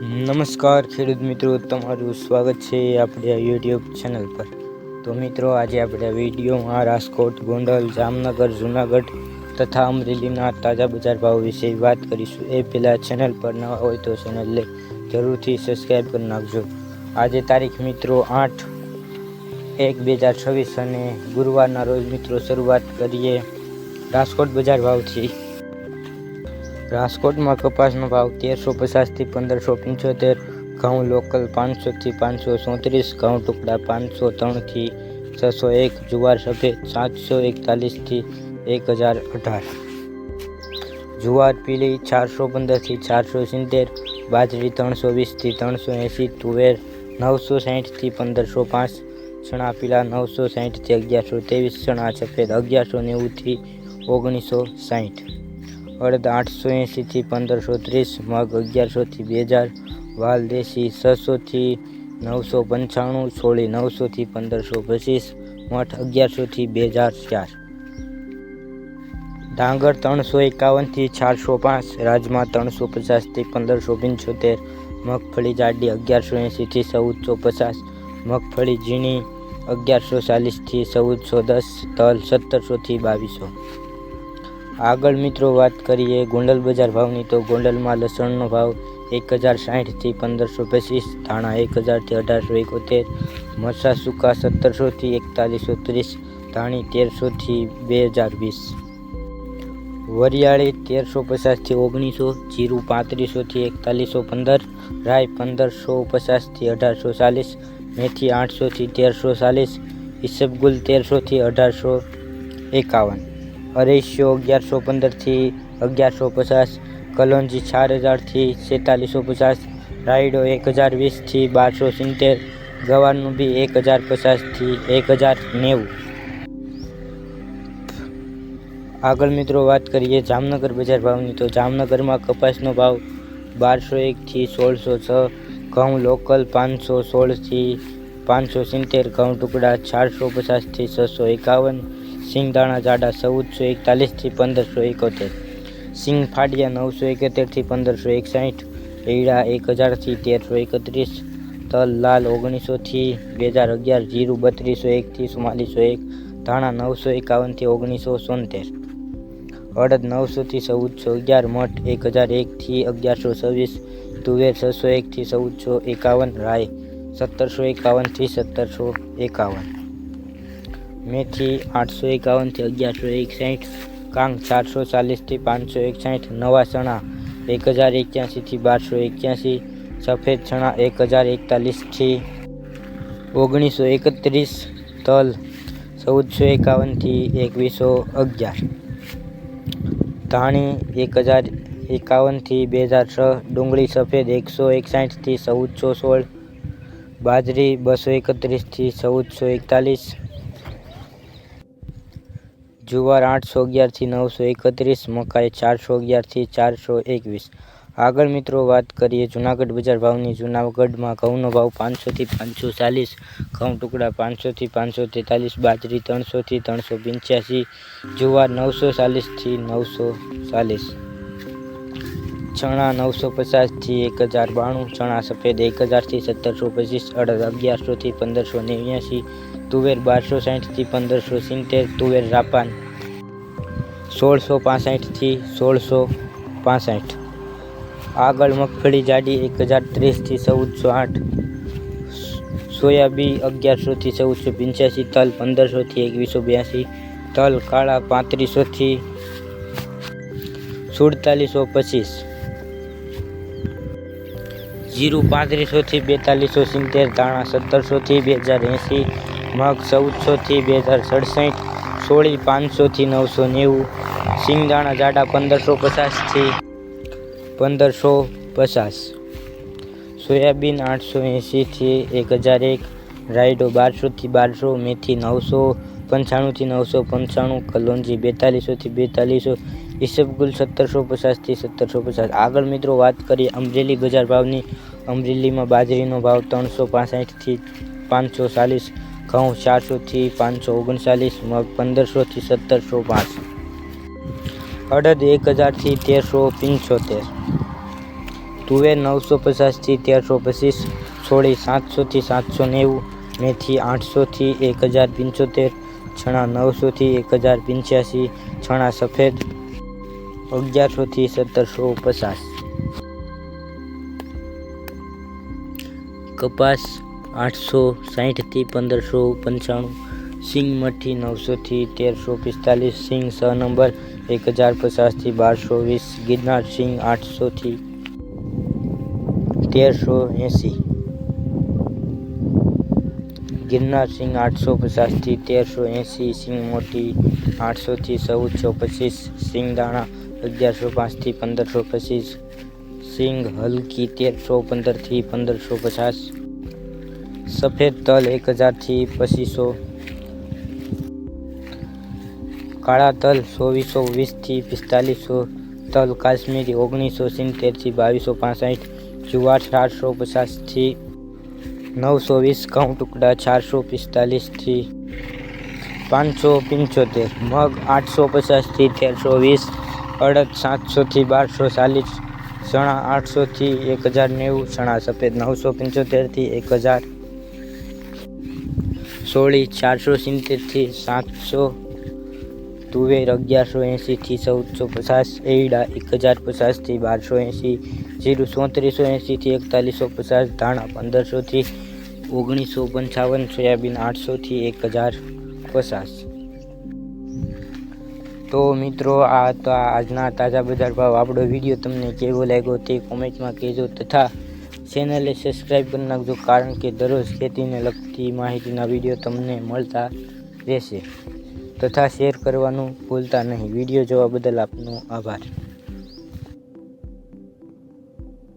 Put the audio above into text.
નમસ્કાર, ખેડૂત મિત્રો. તમારું સ્વાગત છે આપણી આ યુટ્યુબ ચેનલ પર. તો મિત્રો, આજે આપણે વિડીયોમાં રાજકોટ, ગોંડલ, જામનગર, જુનાગઢ તથા અમરેલીના તાજા બજાર ભાવ વિશે વાત કરીશું. એ પહેલાં ચેનલ પર નવા હોય તો ચેનલને જરૂરથી સબસ્ક્રાઈબ કરી નાખજો. આજે તારીખ મિત્રો આઠ એક બે હજાર છવ્વીસ અને ગુરુવારના રોજ મિત્રો શરૂઆત કરીએ રાજકોટ બજાર ભાવથી. રાજકોટમાં કપાસનો ભાવ તેરસો પચાસથી પંદરસો પંચોતેર, ઘઉં લોકલ પાંચસોથી પાંચસો ચોત્રીસ ઘઉં ટુકડા પાંચસો ત્રણથી છસો એક, જુવાર સફેદ સાતસો એકતાલીસથી એક હજાર અઢાર. જુવાર પીળી ચારસો પંદરથી ચારસો સિત્તેર, બાજરી ત્રણસો વીસથી ત્રણસો એંસી તુવેર નવસો સાહીઠથી પંદરસો પાંચ, ચણા પીળા નવસો સાહીઠથી અગિયારસો ત્રેવીસ, ચણા સફેદ અગિયારસો નેવુંથી ઓગણીસો સાહીઠ. અડદ આઠસો એંસીથી પંદરસો ત્રીસ, મગ અગિયારસોથી બે હજાર, વાલ દેશી છસોથી નવસો પંચાણું સોળી નવસોથી પંદરસો પચીસ, મઠ અગિયારસોથી બે હજાર ચાર. ડાંગર ત્રણસો એકાવનથી ચારસો પાંચ, રાજમા ત્રણસો પચાસથી પંદરસો પંચોતેર, મગફળી જાડી અગિયારસો એંસીથી ચૌદસો પચાસ, મગફળી ઝીણી અગિયારસો ચાલીસથી ચૌદસો દસ, તલ સત્તરસોથી બાવીસો. આગળ મિત્રો વાત કરીએ ગોંડલ બજાર ભાવની, તો ગોંડલમાં લસણનો ભાવ એક હજાર સાહીઠથી પંદરસો પચીસ, ધાણા એક હજારથી અઢારસો એકોતેર મરસા સૂકા સત્તરસોથી એકતાલીસો ત્રીસ, ધાણી તેરસોથી બે હજાર વીસ. વરિયાળી તેરસો પચાસથી ઓગણીસો, જીરું પાંત્રીસોથી એકતાલીસો પંદર રાય પંદરસો પચાસથી અઢારસો ચાલીસ, મેથી આઠસોથી તેરસો ચાલીસ, ઈસબગુલ તેરસોથી અઢારસો એકાવન. અઢાઈસો અગિયારસો પંદરથી અગિયારસો પચાસ કલોંજી ચાર હજારથી છેતાલીસો પચાસ, રાયડો એક હજાર વીસથી બારસો સિત્તેર, ગવારનું બી એક હજાર પચાસથી એક હજાર નેવું. આગળ મિત્રો વાત કરીએ જામનગર બજાર ભાવની, તો જામનગરમાં કપાસનો ભાવ બારસો એકથી સોળસો છ, ઘઉં લોકલ પાંચસો સોળથી પાંચસો સિત્તેર, ઘઉં ટુકડા ચારસો પચાસથી છસો એકાવન સિંગદાણા જાડા ચૌદસો એકતાલીસથી પંદરસો એકોતેર. સિંગ ફાડિયા નવસો એકોતેરથી પંદરસો એકસાઠ. હીડા એક હજારથી તેરસો એકત્રીસ. તલ લાલ ઓગણીસોથી બે હજાર અગિયાર. જીરું બત્રીસો એકથી ચુમ્માલીસો એક. ધાણા નવસો એકાવનથી ઓગણીસો સોતેર. અડદ નવસોથી ચૌદસો અગિયાર. મઠ એક હજાર એકથી અગિયારસો છવ્વીસ. તુવેર છસો એકથી ચૌદસો એકાવન. રાય સત્તરસો એકાવનથી સત્તરસો એકાવન. મેથી આઠસો એકાવનથી અગિયારસો એકસાઠ, કાંગ ચારસો ચાલીસથી પાંચસો એકસાઠ, નવા ચણા એક હજાર એક્યાસીથી બારસો એક્યાસી, સફેદ ચણા એક હજાર એકતાલીસથી ઓગણીસો એકત્રીસ, તલ ચૌદસો એકાવનથી એકવીસો અગિયાર. ધાણી એક હજાર એકાવનથી બે હજાર છ, ડુંગળી સફેદ એકસો એકસાઠથી ચૌદસો સોળ, બાજરી બસો એકત્રીસથી ચૌદસો એકતાલીસ જુવાર આઠસો અગિયારથી નવસો એકત્રીસ, મકાઈ ચારસો અગિયારથી ચારસો એકવીસ. આગળ મિત્રો વાત કરીએ જુનાગઢ બજાર ભાવની. જુનાગઢમાં ઘઉંનો ભાવ પાંચસોથી પાંચસો ચાલીસ ઘઉં ટુકડા પાંચસોથી પાંચસો તેતાલીસ બાજરી ત્રણસોથી ત્રણસો પંચ્યાસી જુવાર નવસો ચાલીસથી નવસો ચાલીસ ચણા નવસો પચાસથી એક હજાર બાણું, ચણા સફેદ એક હજારથી સત્તરસો પચીસ, અડદ અગિયારસોથી પંદરસો નેવ્યાસી, તુવેર બારસો સાઠથી પંદરસો સિત્તેર, તુવેર રાપાન સોળસો પાસઠથી સોળસો પાસઠ. આગળ મગફળી જાડી એક હજાર ત્રીસથી ચૌદસો આઠ. સોયાબી અગિયારસોથી ચૌદસો પંચ્યાસી, તલ પંદરસોથી એકવીસો બ્યાસી, તલ કાળા પાંત્રીસોથી સુડતાલીસો પચીસ. જીરું પાંત્રીસોથી બેતાલીસો સિત્તેર, ધાણા સત્તરસોથી બે હજાર એંસી, મગ ચૌદસોથી બે હજાર સડસઠ, સોળી પાંચસોથી નવસો નેવું, સિંગદાણા જાડા પંદરસો પચાસથી પંદરસો પચાસ, સોયાબીન આઠસો એંસીથી એક હજાર એક, રાયડો બારસોથી બારસો, મેથી નવસો, પંચાણુંથી નવસો પંચાણું, કલોંજી બેતાલીસોથી બેતાલીસો, ઈસબગુલ સત્તરસો પચાસથી સત્તરસો પચાસ. આગળ મિત્રો વાત કરીએ અમરેલી બજાર ભાવની. અમરેલીમાં બાજરીનો ભાવ ત્રણસો પાસઠથી પાંચસો ચાલીસ, ઘઉં ચારસોથી પાંચસો ઓગણચાલીસ, મગ પંદરસોથી સત્તરસો પાંચ. અડદ એક હજારથી તેરસો પંચોતેર. તુવેર નવસો પચાસથી તેરસો પચીસ સોળી સાતસોથી સાતસો નેવું, મેથી આઠસોથી એક હજાર પંચોતેર છણા નવસોથી એક હજાર પંચ્યાસી છણા સફેદ અગિયારસોથી સત્તરસો પચાસ. કપાસ આઠસો સાહીઠથી પંદરસો પંચાણું, સિંગ મઠી નવસોથી તેરસો પિસ્તાલીસ, સિંગ છ નંબર એક હજાર પચાસથી બારસો વીસ, ગિરનાર સિંગ આઠસોથી તેરસો એંસી. ગિરનાર સિંગ આઠસો પચાસથી તેરસો એંસી, સિંગ મોટી આઠસોથી ચૌદસો પચીસ, સિંગ દાણા અગિયારસો પાંચથી પંદરસો પચીસ સિંગ હલકી તેરસો પંદરથી પંદરસો પચાસ. સફેદ તલ એક હજારથી પચીસો. કાળા તલ ચોવીસો વીસથી પિસ્તાલીસો. તલ કાશ્મીરી ઓગણીસો સિત્તેરથી બાવીસો પાસઠ. જુવાર ચારસો પચાસથી નવસો વીસ. ઘઉં ટુકડા ચારસો પિસ્તાલીસથી પાંચસો પંચોતેર. મગ આઠસો પચાસથી તેરસો વીસ. અડદ સાતસોથી બારસો ચાલીસ. ચણા આઠસોથી એક હજાર નેવું ચણા સફેદ નવસો પંચોતેરથી એક હજાર, સોળી ચારસો સિત્તેરથી સાતસો તુવેર અગિયારસો એંશીથી ચૌદસો પચાસ એડા એક હજાર પચાસથી બારસો એંશી, જીરું ચોત્રીસો એંશીથી એકતાલીસો પચાસ, ધાણા પંદરસોથી ઓગણીસો પંચાવન, સોયાબીન આઠસોથી એક હજાર પચાસ. તો મિત્રો, આ હતા આજના તાજા બજાર ભાવ. આપણો વીડિયો તમને કેવો લાગ્યો તે કોમેન્ટમાં કહેજો તથા ચેનલે સબસ્ક્રાઈબ કરી નાખજો, કારણ કે દરરોજ ખેતીને લગતી માહિતીના વીડિયો તમને મળતા રહેશે. તથા શેર કરવાનું ભૂલતા નહીં. વીડિયો જોવા બદલ આપનો આભાર.